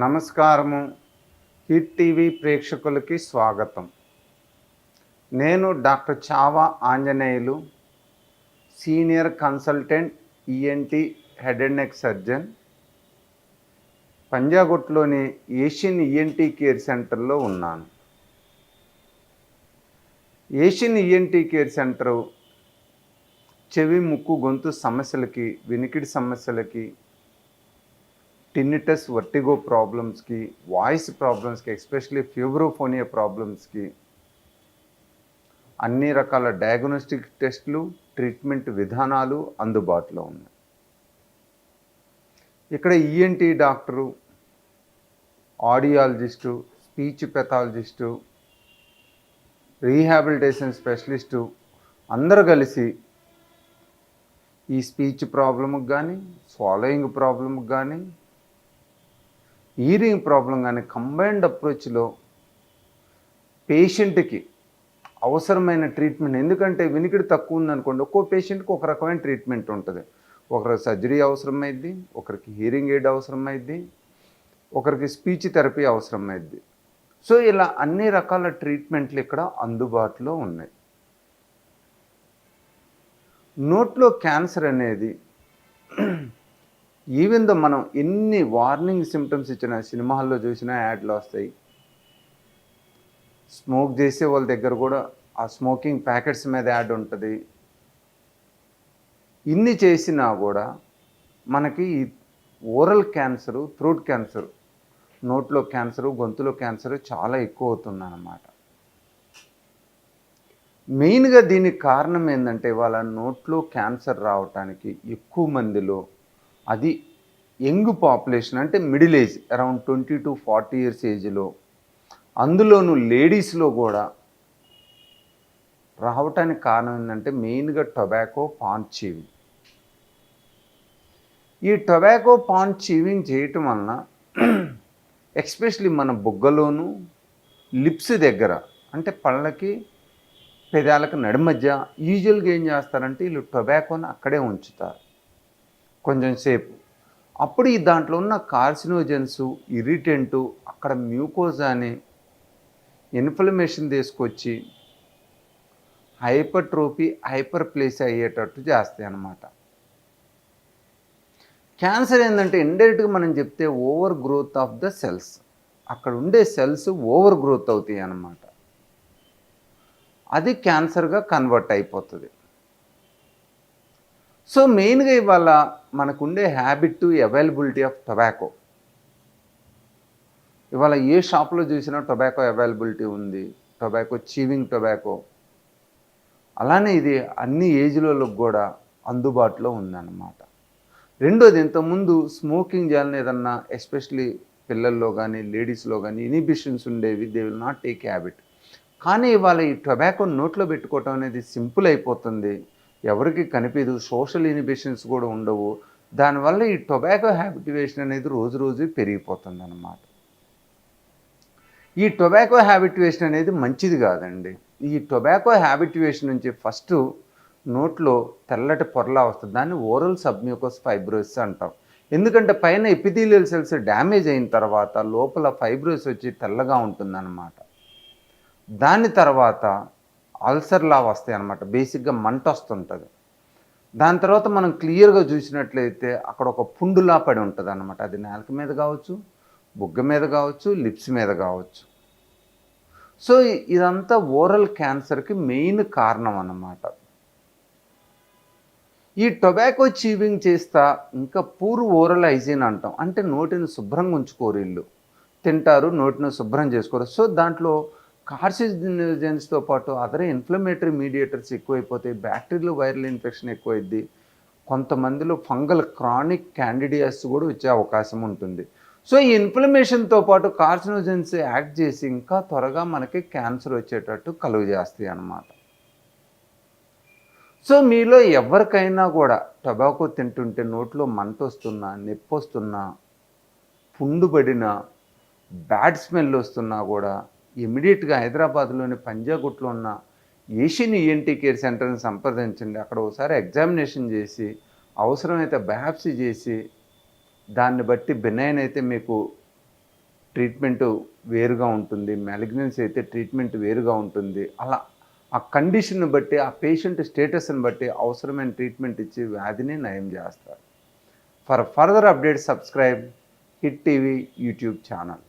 నమస్కారము. Hit TV ప్రేక్షకులకి స్వాగతం. నేను doctor Chava Anjaneyulu senior consultant ENT head and neck surgeon పంజాగుట్లోని Asian ENT care సెంటర్లో ఉన్నాను. ఏషియన్ ఈఎన్టీ కేర్ సెంటర్ చెవి ముక్కు గొంతు సమస్యలకి వినికిడి సమస్యలకి టిన్నిటస్ వర్టిగో ప్రాబ్లమ్స్కి వాయిస్ ప్రాబ్లమ్స్కి ఎస్పెషలీ ఫ్యూబ్రోఫోనియా ప్రాబ్లమ్స్కి అన్ని రకాల డయాగ్నోస్టిక్ టెస్ట్లు ట్రీట్మెంట్ విధానాలు అందుబాటులో ఉన్నాయి. ఇక్కడ ENT doctor audiologist speech pathologist rehabilitation specialist అందరూ కలిసి ఈ స్పీచ్ ప్రాబ్లమ్కి కానీ స్వాలోయింగ్ ప్రాబ్లమ్కి కానీ ఈరింగ్ ప్రాబ్లం కానీ కంబైన్డ్ అప్రోచ్లో పేషెంట్కి అవసరమైన ట్రీట్మెంట్ ఎందుకంటే వినికిడి తక్కువ ఉందనుకోండి ఒక్కో పేషెంట్కి ఒక రకమైన ట్రీట్మెంట్ ఉంటుంది. ఒకరికి సర్జరీ అవసరమైద్ది ఒకరికి హీరింగ్ ఎయిడ్ అవసరమైద్ది ఒకరికి స్పీచ్ థెరపీ అవసరమైద్ది. సో ఇలా అన్ని రకాల ట్రీట్మెంట్లు ఇక్కడ అందుబాటులో ఉన్నాయి. నోట్లో క్యాన్సర్ అనేది ఈవెన్ దో మనం ఎన్ని వార్నింగ్ సిమ్టమ్స్ ఇచ్చిన సినిమాల్లో చూసినా యాడ్లు వస్తాయి. స్మోక్ చేసే వాళ్ళ దగ్గర కూడా ఆ స్మోకింగ్ ప్యాకెట్స్ మీద యాడ్ ఉంటుంది. ఇన్ని చేసినా కూడా మనకి ఓరల్ క్యాన్సరు థ్రోట్ క్యాన్సర్ నోట్లో క్యాన్సరు గొంతులో క్యాన్సరు చాలా ఎక్కువ అవుతుందన్నమాట. మెయిన్గా దీనికి కారణం ఏంటంటే వాళ్ళ నోట్లో క్యాన్సర్ రావటానికి ఎక్కువ మందిలో అది యంగ్ పాపులేషన్ అంటే middle age around twenty two forty years ఏజ్లో అందులోనూ లేడీస్లో కూడా రావటానికి కారణం ఏంటంటే మెయిన్గా టొబాకో పాన్ చీవింగ్. ఈ టొబాకో పాన్ చీవింగ్ చేయటం వలన ఎక్స్పెషలీ మన బుగ్గలోను లిప్స్ దగ్గర అంటే పళ్ళకి పెదాలకు నడుమధ్య యూజువల్గా ఏం చేస్తారంటే వీళ్ళు టొబాకోని అక్కడే ఉంచుతారు. కొంచెం సేపు. అప్పుడు ఈ దాంట్లో ఉన్న కార్సినోజన్స్ ఇరిటెంటు అక్కడ మ్యూకోజాని ఇన్ఫ్లమేషన్ తీసుకొచ్చి హైపర్ట్రోపీ హైపర్ ప్లేస్ అయ్యేటట్టు చేస్తాయి అన్నమాట. క్యాన్సర్ ఏంటంటే ఇండైరెక్ట్గా మనం చెప్తే over growth of the cells. అక్కడ ఉండే సెల్స్ ఓవర్ గ్రోత్ అవుతాయి అన్నమాట. అది క్యాన్సర్గా కన్వర్ట్ అయిపోతుంది. సో మెయిన్గా ఇవాళ మనకుండే హ్యాబిట్ అవైలబిలిటీ ఆఫ్ టొబాకో. ఇవాళ ఏ షాప్లో చూసినా టొబాకో అవైలబిలిటీ ఉంది. Tobacco chewing tobacco. అలానే ఇది అన్ని ఏజ్లలో కూడా అందుబాటులో ఉందన్నమాట. రెండోది ఇంతకుముందు స్మోకింగ్ చేయాలని ఏదన్నా ఎస్పెషలీ పిల్లల్లో కానీ లేడీస్లో కానీ ఇనిబిషన్స్ ఉండేవి. They will not take habit. కానీ ఇవాళ ఈ టొబాకో నోట్లో పెట్టుకోవటం అనేది సింపుల్ అయిపోతుంది. ఎవరికి కనిపించదు సోషల్ ఇనిబిషన్స్ కూడా ఉండవు. దానివల్ల ఈ టొబాకో హ్యాబిటివేషన్ అనేది రోజు రోజు పెరిగిపోతుంది అన్నమాట ఈ టొబాకో హ్యాబిటివేషన్ అనేది మంచిది కాదండి. ఈ టొబాకో హ్యాబిటివేషన్ నుంచి ఫస్ట్ నోట్లో తెల్లటి పొరలా వస్తుంది. దాన్ని ఓరల్ సబ్మ్యూకోస్ ఫైబ్రోసిస్ అంటాం. ఎందుకంటే పైన ఎపిథీలియల్ సెల్స్ డ్యామేజ్ అయిన తర్వాత లోపల ఫైబ్రోస్ వచ్చి తెల్లగా ఉంటుందన్నమాట. దాని తర్వాత అల్సర్లా వస్తాయి అన్నమాట. బేసిక్గా మంట వస్తుంటుంది. దాని తర్వాత మనం క్లియర్గా చూసినట్లయితే అక్కడ ఒక పుండులా పడి ఉంటుంది అనమాట అది నేలక మీద కావచ్చు బుగ్గ మీద కావచ్చు లిప్స్ మీద కావచ్చు. సో ఇదంతా ఓరల్ క్యాన్సర్కి మెయిన్ కారణం అన్నమాట. ఈ టొబాకో చీవింగ్ చేస్తా ఇంకా పూర్ ఓరల్ హైజీన్ అంటాం. అంటే నోటిని శుభ్రంగా ఉంచుకోరు ఇల్లు. తింటారు నోటిని శుభ్రం చేసుకోరు. సో దాంట్లో కార్సిజెన్స్తో పాటు అదర్ ఇన్ఫ్లమేటరీ మీడియేటర్స్ ఎక్కువైపోతాయి బ్యాక్టీరియల్ వైరల్ ఇన్ఫెక్షన్ ఎక్కువైద్ది. కొంతమందిలో ఫంగల్ క్రానిక్ క్యాండిడియాస్ కూడా వచ్చే అవకాశం ఉంటుంది. సో ఈ ఇన్ఫ్లమేషన్తో పాటు కార్సినోజెన్స్ యాక్ట్ చేసి ఇంకా త్వరగా మనకి క్యాన్సర్ వచ్చేటట్టు కలుగు చేస్తాయి అన్నమాట. సో మీలో ఎవరికైనా కూడా టొబాకో తింటుంటే నోట్లో మంట వస్తున్నా నొప్పి వస్తున్నా పుండుబడిన బ్యాడ్ స్మెల్ వస్తున్నా కూడా ఇమీడియట్గా హైదరాబాద్లోని పంజాగుట్లో ఉన్న ఏషియన్ ఈఎన్టీ కేర్ సెంటర్ని సంప్రదించండి. అక్కడ ఒకసారి ఎగ్జామినేషన్ చేసి అవసరమైతే బయాప్సీ చేసి దాన్ని బట్టి బినైన్ అయితే మీకు ట్రీట్మెంట్ వేరుగా ఉంటుంది. మెలిగ్నెన్స్ అయితే ట్రీట్మెంట్ వేరుగా ఉంటుంది. అలా ఆ కండిషన్ని బట్టి ఆ పేషెంట్ స్టేటస్ని బట్టి అవసరమైన ట్రీట్మెంట్ ఇచ్చి వ్యాధిని నయం చేస్తారు. For further updates subscribe hit TV YouTube channel.